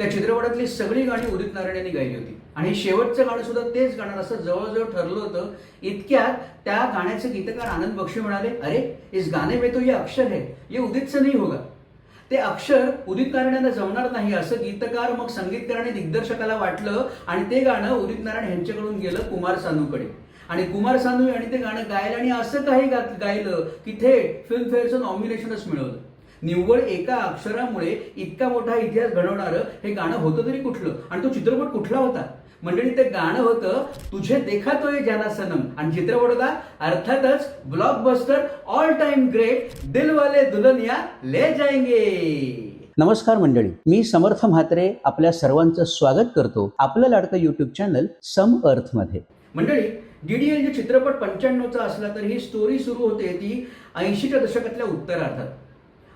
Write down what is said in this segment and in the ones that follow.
त्या चित्रपटातली सगळी गाणी उदित नारायण यांनी गायली होती. आणि शेवटचं गाणं सुद्धा तेच गाणं असं जवळजवळ ठरलं होतं. इतक्यात त्या गाण्याचे गीतकार आनंद बक्षी म्हणाले अरे इस गाणे में तो ये अक्षर है. ये उदितचं नाही होगा. ते अक्षर उदित नारायण यांना जमणार नाही असं गीतकार मग संगीतकार आणि दिग्दर्शकाला वाटलं आणि ते गाणं उदित नारायण यांच्याकडून गेलं कुमार सानूकडे. आणि कुमार सानू यांनी ते गाणं गायलं आणि असं काही गायलं की थेट फिल्मफेअरचं नॉमिनेशनच मिळवलं. निव्वळ एका अक्षरामुळे इतका मोठा इतिहास घडवणारं हे गाणं होतं तरी कुठलं? आणि तो चित्रपट कुठला होता? मंडळी ते गाणं होतं तुझे देखा तो ये जाना सनम. आणि चित्रपट होता अर्थातच blockbuster all time great Dilwale Dulhania Le Jayenge. नमस्कार मंडळी मी समर्थ म्हात्रे आपल्या सर्वांचं स्वागत करतो आपलं लाडकं युट्यूब चॅनल सम अर्थमध्ये. मंडळी डीडीएल जे चित्रपट पंच्याण्णवचा असला तर ही स्टोरी सुरू होते ती ऐंशीच्या दशकातल्या उत्तरार्धात.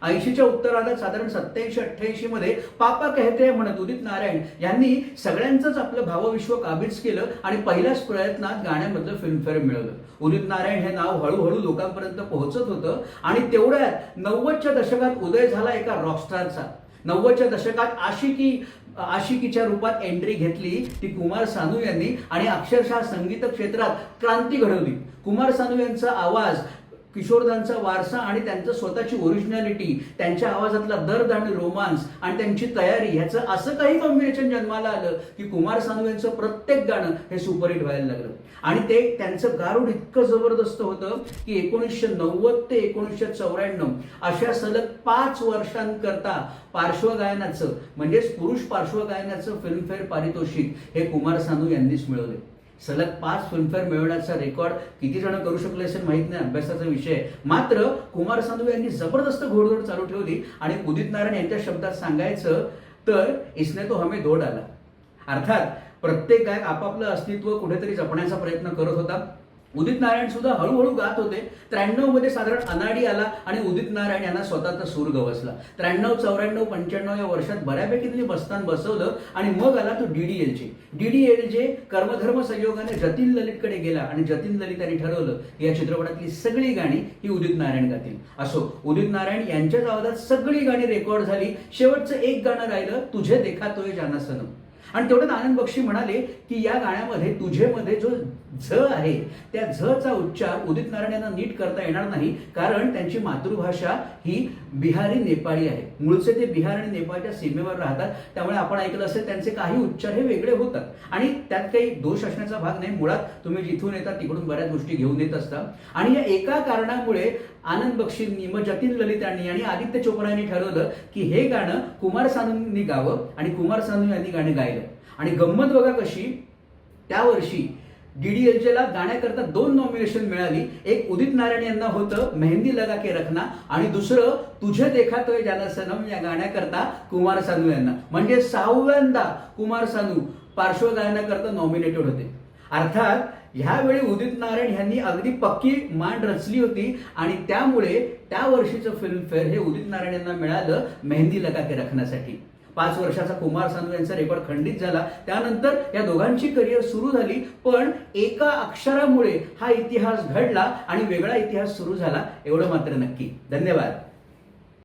ऐंशीच्या उत्तरार्धात साधारण सत्याऐंशी अठ्ठ्याऐंशी मध्ये पापा कहते म्हणत उदित नारायण. यांनी सगळ्यांचंच आपलं भावविश्व काबीज केलं आणि पहिल्याच प्रयत्नात गाण्यामधलं फिल्मफेअर मिळवलं. उदित नारायण हे नाव हळूहळू लोकांपर्यंत पोहोचत होतं आणि तेवढ्यात नव्वदच्या दशकात उदय झाला एका रॉकस्टारचा नव्वदच्या दशकात आशिकी आशिकीच्या रूपात एंट्री घेतली ती कुमार सानू यांनी आणि अक्षरशः संगीत क्षेत्रात क्रांती घडवली. कुमार सानू यांचा आवाज किशोरदांचा वारसा आणि त्यांचं स्वतःची ओरिजिनॅलिटी त्यांच्या आवाजातला दर्द आणि रोमांस आणि त्यांची तयारी ह्याचं असं काही कॉम्बिनेशन जन्माला आलं की कुमार सानू यांचं प्रत्येक गाणं हे सुपरहिट व्हायला लागलं. आणि ते त्यांचं गारुड इतकं जबरदस्त होतं की एकोणीसशे नव्वद ते एकोणीसशे चौऱ्याण्णव अशा सलग पाच वर्षांकरता पार्श्वगायनाचं म्हणजेच पुरुष पार्श्वगायनाचं फिल्मफेअर पारितोषिक हे कुमार सानू यांनीच मिळवले सलग पाच फिल्मफेअर मिळवण्याचा रेकॉर्ड किती जण करू शकले असेल माहीत नाही अभ्यासाचा विषय. मात्र कुमार सानू यांनी जबरदस्त घोडघोड चालू ठेवली आणि उदित नारायण यांच्या शब्दात सांगायचं तर इसने तो हमें धोड आला अर्थात प्रत्येक गायक आपापलं अस्तित्व कुठेतरी जपण्याचा प्रयत्न करत होता. उदित नारायण सुद्धा हळूहळू गात होते. त्र्याण्णवमध्ये साधारण अनाडी आला आणि उदित नारायण यांना स्वतःचा सूर गवसला. त्र्याण्णव चौऱ्याण्णव पंच्याण्णव या वर्षात बऱ्यापैकी त्यांनी बस्तान बसवलं आणि मग आला तो डीडीएलचे डीडीएल जे कर्मधर्म संयोगाने जतीन ललितकडे गेला आणि जतीन ललित यांनी ठरवलं की या चित्रपटातली सगळी गाणी ही उदित नारायण गातील. असो उदित नारायण यांच्याच आवाजात सगळी गाणी रेकॉर्ड झाली. शेवटचं एक गाणं राहिलं तुझे देखा तोय जाना सनम आणि तेवढंच आनंद बक्षी म्हणाले की या गाण्यामध्ये तुझेमध्ये जो झ आहे त्या झचा उच्चार उदित नारायण यांना नीट करता येणार नाही कारण त्यांची मातृभाषा ही बिहारी नेपाळी आहे. मूळचे ते बिहार आणि नेपाळच्या सीमेवर राहतात त्यामुळे आपण ऐकलं असेल त्यांचे काही उच्चार हे वेगळे होतात. आणि त्यात काही दोष असण्याचा भाग नाही. मुळात तुम्ही जिथून येता तिकडून बऱ्याच गोष्टी घेऊन येत असता. आणि या एका कारणामुळे आनंद बक्षींनी मग जतीन ललित यांनी आणि आदित्य चोप्रा यांनी ठरवलं की हे गाणं कुमार सानूंनी गावं आणि कुमार सानू यांनी गाणं गायलं. आणि गंमत बघा कशी त्या वर्षी डीडीएलजेला गाण्याकरता दोन नॉमिनेशन मिळाली. एक उदित नारायण यांना होतं मेहंदी लगा के रखना आणि दुसरं तुझे देखातोय ज्याला सनम या गाण्याकरता कुमार सानू यांना. म्हणजे सहाव्यांदा कुमार सानू पार्श्वगायनाकरता नॉमिनेटेड होते. अर्थात ह्यावेळी उदित नारायण यांनी अगदी पक्की मांड रचली होती आणि त्यामुळे त्या वर्षीचं फिल्मफेअर हे उदित नारायण यांना मिळालं मेहंदी लगा के रखण्यासाठी. पाच वर्षाचा कुमार सानू यांचा रेकॉर्ड खंडित झाला. त्यानंतर या दोघांची करिअर सुरू झाली पण एका अक्षरामुळे हा इतिहास घडला आणि वेगळा इतिहास सुरू झाला एवढं मात्र नक्की. धन्यवाद.